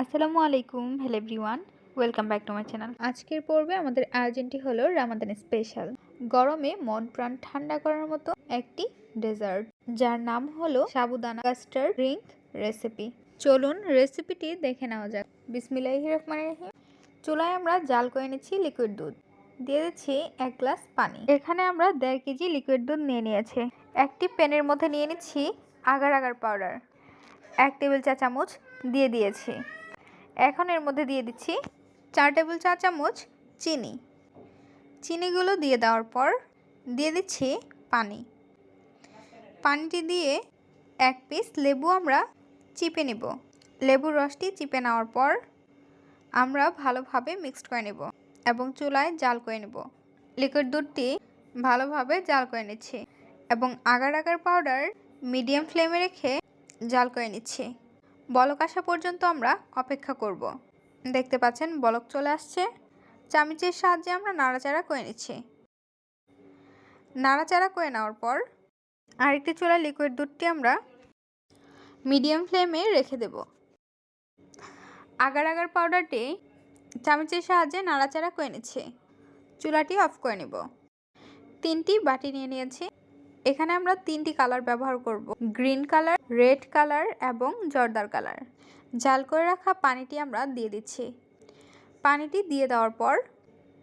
আসসালামু আলাইকুম hello everyone welcome back to my channel আজকের পর্বে আমাদের আয়োজনটি হলো রামাদান স্পেশাল গরমে মন প্রাণ ঠান্ডা করার মতো একটি ডেজার্ট যার নাম হলো সাবুদানা কাস্টার্ড ড্রিঙ্ক রেসিপি চলুন রেসিপিটি দেখে নেওয়া যাক। বিসমিল্লাহির রহমানির রহিম। চুলায় আমরা জাল করে নিচ্ছি লিকুইড দুধ। দিয়ে দিচ্ছি এক গ্লাস পানি। এখানে আমরা দেড় কেজি লিকুইড দুধ নিয়ে নিয়েছি। একটি প্যানের মধ্যে নিয়ে নিচ্ছি আগার আগার পাউডার এক টেবিল চা চামচ দিয়ে দিয়েছি। এখন এর মধ্যে দিয়ে দিচ্ছি চার টেবিল চা চামচ চিনি। চিনিগুলো দিয়ে দেওয়ার পর দিয়ে দিচ্ছি পানি। পানিটি দিয়ে এক পিস লেবু আমরা চিপে নেব। লেবুর রসটি চিপে নেওয়ার পর আমরা ভালোভাবে মিক্সড করে নেব এবং চুলায় জাল করে নেব। লিকুইড দুধটি ভালোভাবে জাল করে নিচ্ছি এবং আগার আগার পাউডার মিডিয়াম ফ্লেমে রেখে জাল করে নিচ্ছি। বলক আসা পর্যন্ত আমরা অপেক্ষা করব। দেখতে পাচ্ছেন, বলক চলে আসছে। চামিচের সাহায্যে আমরা নাড়াচাড়া করে নিচ্ছি। নাড়াচাড়া করে নেওয়ার পর আরেকটি চুলা লিকুইড দুধটি আমরা মিডিয়াম ফ্লেমে রেখে দেব। আগার আগার পাউডারটি চামচের সাহায্যে নাড়াচাড়া করে নিচ্ছি। চুলাটি অফ করে নেব। তিনটি বাটি নিয়ে নিয়েছি। এখানে আমরা তিনটি কালার ব্যবহার করব। গ্রিন কালার, রেড কালার এবং জর্দার কালার। জাল করে রাখা পানিটি আমরা দিয়ে দিচ্ছি। পানিটি দিয়ে দেওয়ার পর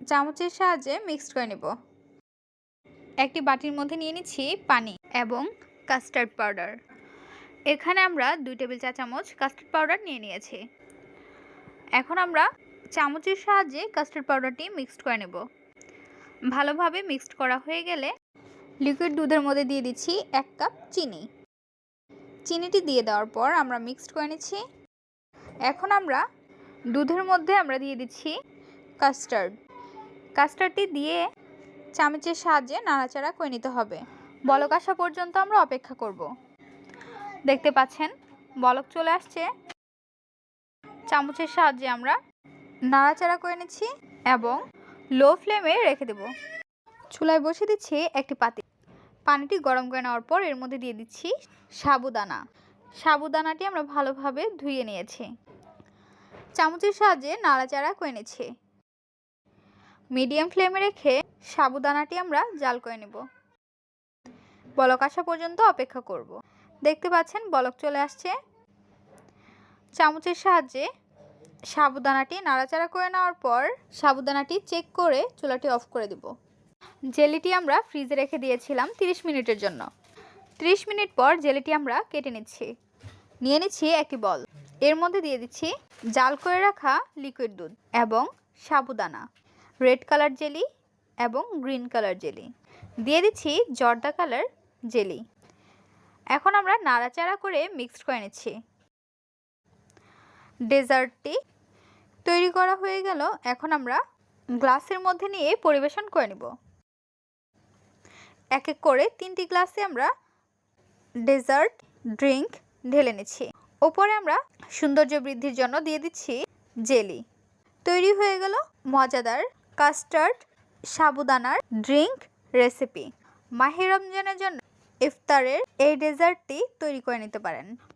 চামচের সাহায্যে মিক্সড করে নেব। একটি বাটির মধ্যে নিয়ে নিচ্ছি পানি এবং কাস্টার্ড পাউডার। এখানে আমরা দুই টেবিল চা চামচ কাস্টার্ড পাউডার নিয়ে নিয়েছি। এখন আমরা চামচের সাহায্যে কাস্টার্ড পাউডারটি মিক্সড করে নেব। ভালোভাবে মিক্সড করা হয়ে গেলে লিকুইড দুধের মধ্যে দিয়ে দিচ্ছি এক কাপ চিনি। চিনিটি দিয়ে দেওয়ার পর আমরা মিক্সড করে নিচ্ছি। এখন আমরা দুধের মধ্যে আমরা দিয়ে দিচ্ছি কাস্টার্ড। কাস্টার্ডটি দিয়ে চামচের সাহায্যে নাড়াচাড়া করে নিতে হবে। বলক আসা পর্যন্ত আমরা অপেক্ষা করব। দেখতে পাচ্ছেন, বলক চলে আসছে। চামচের সাহায্যে আমরা নাড়াচাড়া করে নিচ্ছি এবং লো ফ্লেমে রেখে দেব। চুলায় বসিয়ে দিচ্ছি একটি পাতি। পানিটি গরম করে নেওয়ার পর এর মধ্যে দিয়ে দিচ্ছি সাবুদানা। সাবুদানাটি আমরা ভালোভাবে ধুয়ে নিয়েছি। চামচের সাহায্যে নাড়াচাড়া করে নিচ্ছি। মিডিয়াম ফ্লেমে রেখে সাবুদানাটি আমরা জাল করে নেব। বলক আসা পর্যন্ত অপেক্ষা করব। দেখতে পাচ্ছেন বলক চলে আসছে। চামচের সাহায্যে সাবুদানাটি নাড়াচাড়া করে নেওয়ার পর সাবুদানাটি চেক করে চুলাটি অফ করে দিব। জেলিটি আমরা ফ্রিজে রেখে দিয়েছিলাম 30 মিনিটের জন্য। 30 মিনিট পর জেলিটি আমরা কেটে নিচ্ছি। নিয়ে নিচ্ছি একটি বল। এর মধ্যে দিয়ে দিচ্ছি জাল করে রাখা লিকুইড দুধ এবং সাবুদানা, রেড কালার জেলি এবং গ্রিন কালার জেলি। দিয়ে দিচ্ছি জর্দা কালার জেলি। এখন আমরা নাড়াচাড়া করে মিক্সড করে নিচ্ছি। ডেজার্টটি তৈরি করা হয়ে গেল। এখন আমরা গ্লাসের মধ্যে নিয়ে পরিবেশন করে নিব। এক এক করে তিনটি গ্লাসে আমরা ডেজার্ট, ড্রিঙ্ক ঢেলে নিচ্ছি। ওপরে আমরা সৌন্দর্য বৃদ্ধির জন্য দিয়ে দিচ্ছি জেলি। তৈরি হয়ে গেল মজাদার কাস্টার্ড সাবুদানার ড্রিঙ্ক রেসিপি। মাহির রমজানের জন্য ইফতারের এই ডেজার্টটি তৈরি করে নিতে পারেন।